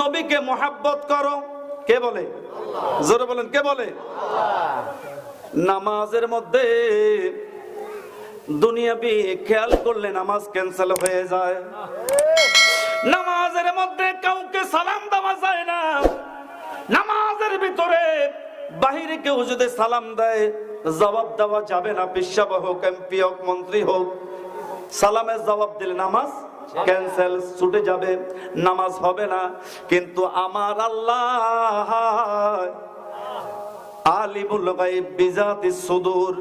নবীকে মোহাব্বত করো। কে বলে? জোরে বলেন, কে বলে? নামাজের মধ্যে দুনিয়াবি খেয়াল করলে নামাজ ক্যান্সেল হয়ে যায়। নামাজের মধ্যে কাউকে সালাম দেওয়া যায় না। নামাজের ভিতরে বাহিরে কেউ যদি সালাম দেয়, জবাব দেওয়া যাবে না। পেশাব হোক, এমপি হোক, মন্ত্রী হোক, সালামের জবাব দিলে নামাজ ক্যান্সেল ছুটে যাবে, নামাজ হবে না। কিন্তু আমার আল্লাহ আলিমুল গায়ব বিজাতি সুদূর,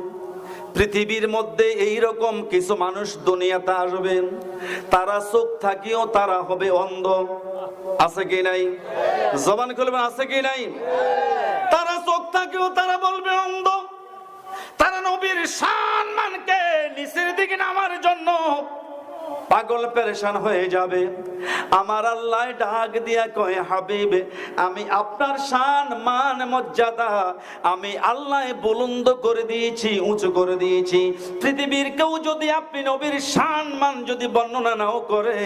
পৃথিবীর মধ্যে এই রকম কিছু মানুষ দুনিয়াতে আসবে। তারা চোখ থাকিও, তারা হবে অন্ধ। আছে কি নাই? জবান খুলবে, আছে কি নাই? তারা চোখ থাকিও, তারা বলবে অন্ধ। তারা নবীর সম্মানকে নিচের দিকে নামার জন্য পাগল পেরেশান হয়ে যাবে। আমার আল্লাহ ডাক দিয়া কয়, হাবিব, আমি আপনার শান, মান, মর্যাদা, আমি আল্লাহ বুলন্দ করে দিয়েছি, উঁচু করে দিয়েছি। পৃথিবীর কেউ যদি আপনি নবীর শান, মান যদি বর্ণনা নাও করে,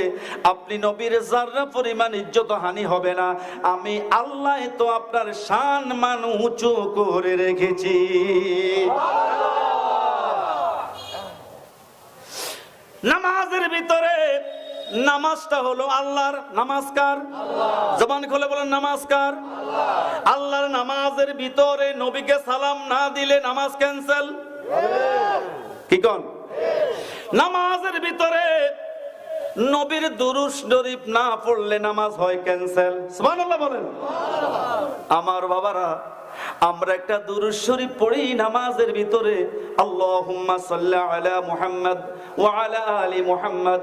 আপনি নবীর যার্রা পরিমাণ ইজ্জত হানি হবে না। আমি আল্লাহ তো আপনার শান, মান উঁচু করে রেখেছি। নামাজের ভিতরে নামাজটা হলো আল্লাহর নামাজকার জবান খুলে বলেন নামাজকার আল্লাহর নামাজের ভিতরে নবীকে সালাম না দিলে নামাজ ক্যান্সেল। কি কন? নামাজের ভিতরে নবীর দুরুস শরীফ না পড়লে নামাজ হয় ক্যান্সেল। বলেন। আমার বাবারা আমরা একটা দুরুদ পড়ি নামাজের ভিতরে, আল্লাহুম্মা সাল্লি আলা মুহাম্মদ ওয়া আলা আলি মুহাম্মদ।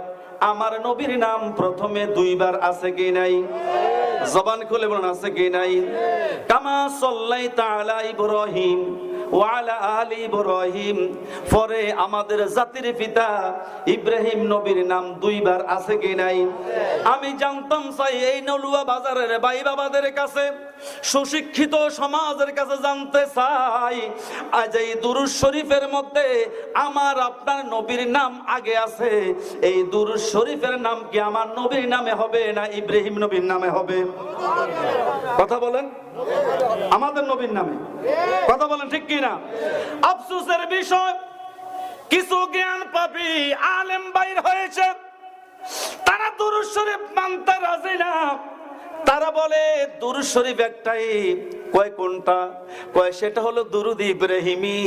আমার নবীর নাম প্রথমে দুইবার আছে কি নাই? জবান খুলে বলুন, আছে কি নাই? কামা সাল্লাইতা আলা ইব্রাহিম। ওয়ালা আলী ইব্রাহিম। পরে আমাদের জাতির পিতা ইব্রাহিম নবীর নাম দুইবার আছে কি নাই? আমি জানতাম চাই এই নলুয়া বাজারের ভাই বাবাদের কাছে, সুশিক্ষিত সমাজের কাছে জানতে চাই। আজ এই দুরুজ শরীফের মধ্যে আমার আপনার নবীর নাম আগে আছে। এই দুরুজ শরীফের নাম কি আমার নবীর নামে হবে না ইব্রাহিম নবীর নামে হবে? কথা বলেন। আমাদের নবীর নামে। কথা বলেন ঠিক কি না আফসোসের বিষয়, কিছু জ্ঞান পাবি আলেম বাইর হয়েছে। তারা দুরুদ মানতে রাজি না। তারা বলে, দুরুদ একটাই কয় কোনটা? কয়, সেটা হলো দুরুদ ইব্রাহিমি।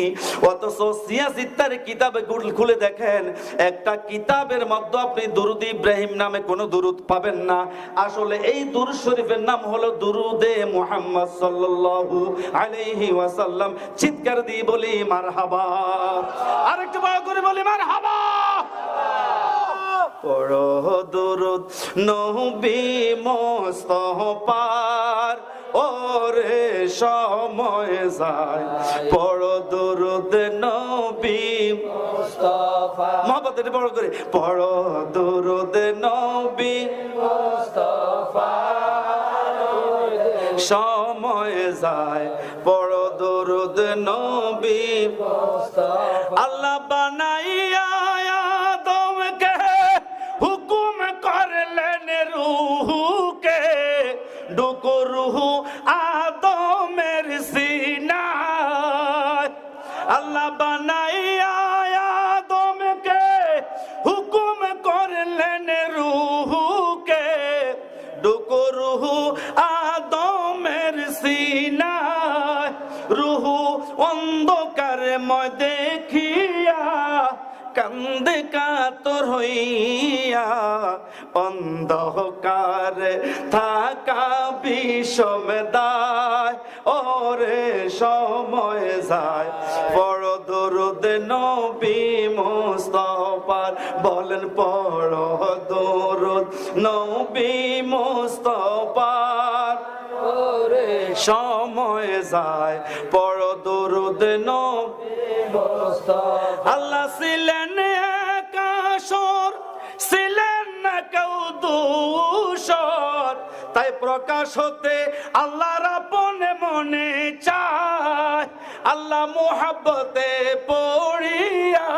অথচ সিয়াসিত্তার কিতাবে খুলে দেখেন, একটা কিতাবের মধ্যে আপনি দুরুদ ইব্রাহিম নামে কোনো দুরুদ পাবেন না। আসলে এই দুরুদ শরীফের নাম হলো দুরুদে মুহাম্মদ সাল্লাল্লাহু আলাইহি ওয়াসাল্লাম। চিৎকার দিয়ে বলি, মারহাবা। আরেকটু বড় করে বলি, মারহাবা। পড়ো দুরুদ নবী মোস্তফার। ওরে সময় যায়। পড়ো দুরুদ নবী। মুস্তাফা। মহব্বতের বড় করে। পড়ো দুরুদ নবী। মুস্তাফা। সময় যায়। পড়ো দুরুদ নবী। মুস্তাফা। আল্লাহ বানাইয়া রুহু আদমের সিনা রুহু অন্ধকার ময় দেখিয়া কান্দে কাতর হইয়া অন্ধকার থাকা বিষম দায় ওরে সময় যায়। বড় দরুদ নবী মুস্তফার, বলেন পড় দরুদ নবী মুস্তফার। ওরে সময় যায়, পড় দরুদ নবী আল্লাহ ছিলেন না কেউ তাই প্রকাশ হতে আল্লাহর আপনে মনে চায়, আল্লাহ মোহাব্বতে পড়িয়া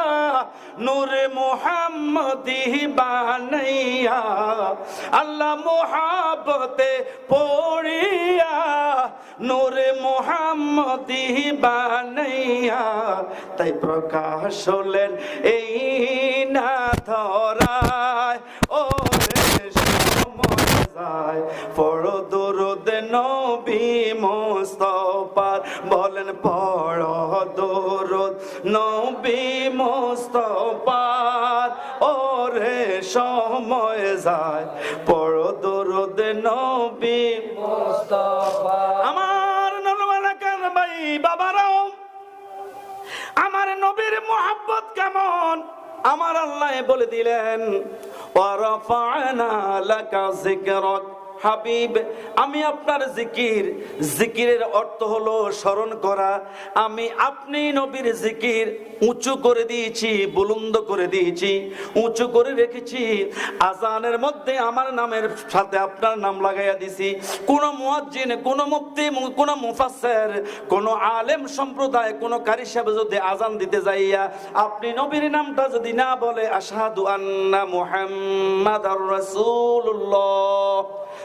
নূরে মোহাম্মদি বানাইয়া, আল্লাহ মোহাব্বতে পড়িয়া নূরে মোহাম্মদি বানাইয়া। তাই প্রকাশ হলেন এই না ধরায় ও রে যায়। পড় দরুদ নবী মোস্তফার, বলেন পড় দরুদ নবী মোস্তফার। ও রে সময় যায়, পড় দরুদ নবী মুস্তাফা আমার নলওয়ালাকার ভাই, বাবারাও, আমার নবীর মোহাব্বত কেমন? আমার আল্লাহ বলে দিলেন ওয়ারাফা'না লাকা যিকরাক। হাবিব, আমি আপনার জিকির। জিকিরের অর্থ হলো স্মরণ করা। আমি আপনি নবীর জিকির উঁচু করে দিয়েছি, বুলন্দ করে দিয়েছি, উঁচু করে রেখেছি। আজানের মধ্যে আমার নামের সাথে আপনার নাম লাগাইয়া দিছি। কোন মুয়াজ্জিন, কোন মুফতি, কোন মুফাসসির, কোন আলেম সম্প্রদায়, কোন কারি সাহেব যদি আজান দিতে যাইয়া আপনি নবীর নামটা যদি না বলে, আশহাদু আন্না মুহাম্মাদার রাসূলুল্লাহ।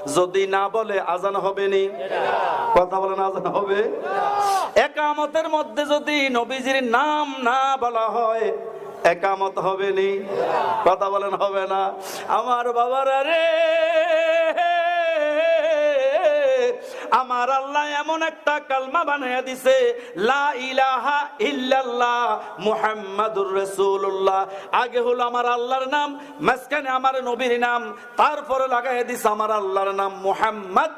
যদি না বলে আজান হবে নি কথা বলেন আজান হবে? একামতের মধ্যে যদি নবীজির নাম না বলা হয়, একামত হবে নি কথা বলেন, হবে না? আমার বাবারা রে আমার আল্লাহ এমন একটা কালমা বানাইয়া দিছে, লা ইলাহা ইল্লাল্লাহ মুহাম্মাদুর রাসূলুল্লাহ। আগে হলো আমার আল্লাহর নাম, মাঝখানে আমার নবীর নাম, তারপরে লাগাইয়া দিছে আমার আল্লাহর নাম মুহাম্মদ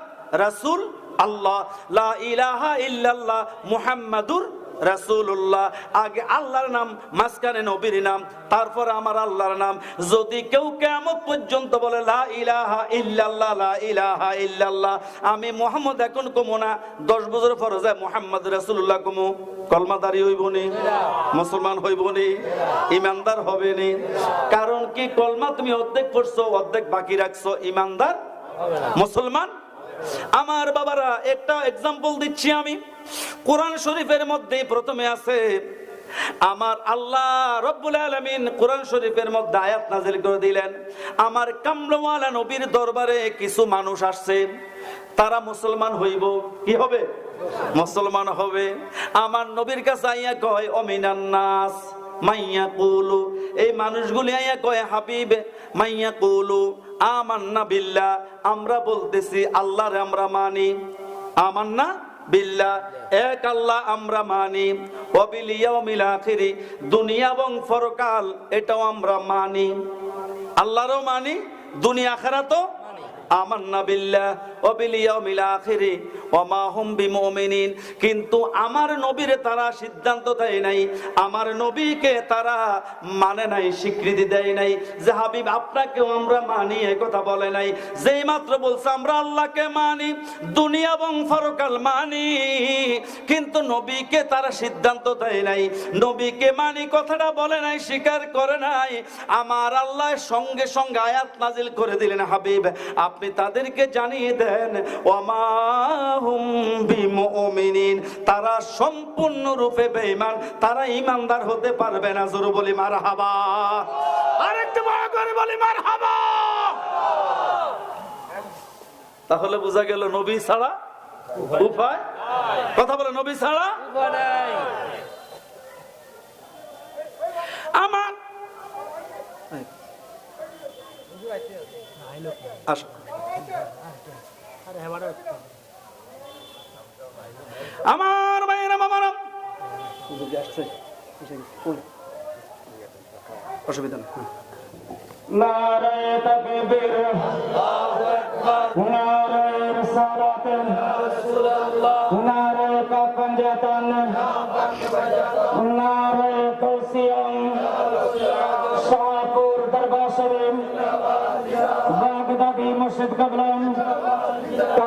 রাসূল আল্লাহ। লা ইলাহা ইল্লাল্লাহ মুহাম্মাদুর রাসূলুল্লাহ, আগে আল্লাহর নাম, মাঝখানে নবীর নাম, তারপরে আমার আল্লাহর নাম। যদি কেউ কেমন পর্যন্ত বলে, লা ইলাহা ইলাহা আমি মোহাম্মদ এখন কমো না, দশ বছর পরে যায় মোহাম্মদ রাসূলুল্লাহ কমো। কলমাদারি হইব নি? মুসলমান হইব নি? ইমানদার হবে নি? কারণ কি, কলমা তুমি অর্ধেক পড়ছো, অর্ধেক বাকি রাখছো, ইমানদার মুসলমান আমার বাবারা, একটা এক্সাম্পল দিচ্ছি আমি। কোরআন শরীফের মধ্যে প্রথমে আছে, আমার আল্লাহ রব্বুল আলামিন কোরআন শরীফের মধ্যে আয়াত নাজিল করে দিলেন। আমার কামলওয়ালা নবীর দরবারে কিছু মানুষ আসছে, তারা মুসলমান হইব, কি হবে? মুসলমান হবে। আমার নবীর কাছে আইয়া কয়, অমিনান নাস। মাইয়া কুলু, এই মানুষগুলি আইয়া কয়, হাবিব, মাইয়া কুলু, আমান্না বিল্লাহ, আমরা বলতেছি আল্লাহরে আমরা মানি। আমান্না বিল্লাহ, এক আল্লাহ আমরা মানি। ওয়াবিল ইয়াউমিল আখিরি, দুনিয়া এবং পরকাল, এটাও আমরা মানি। আল্লাহরও মানি, দুনিয়া আখিরাতও আমান্না বিল্লাহ কিন্তু আমার নবীরে তারা সিদ্ধান্ত দেয় নাই, আমার নবীকে তারা মানে নাই, স্বীকৃতি দেয় নাই। যে হাবিব, আপনাকেও আমরা মানি এই কথা বলে নাই। যেই মাত্র বলছে, আমরা আল্লাহকে মানি, দুনিয়া এবং ফরকাল মানি। কিন্তু নবীকে তারা সিদ্ধান্ত দেয় নাই। নবীকে মানি, কথাটা বলে নাই, স্বীকার করে নাই। আমার আল্লাহ সঙ্গে সঙ্গে আয়াত নাজিল করে দিলেন, হাবিব, আপনি তাদেরকে জানিয়ে দেন ওমাহুম বিমুমিনিন। তারা সম্পূর্ণ রূপে বেঈমান, তারা ইমানদার হতে পারবে না। জোর বলি, মারহাবা। আরেকটু বড় করে বলি, মারহাবা। তাহলে বোঝা গেল নবী ছাড়া উপায়? কথা বলে, নবী ছাড়া আমার আসো। আমার ভাইয়েরা আমার। অসুবিধা নেই। হ্যাঁ। নারায় তাকবীর। নারায় রিসালাত নারায় বাগদাদি মসজিদ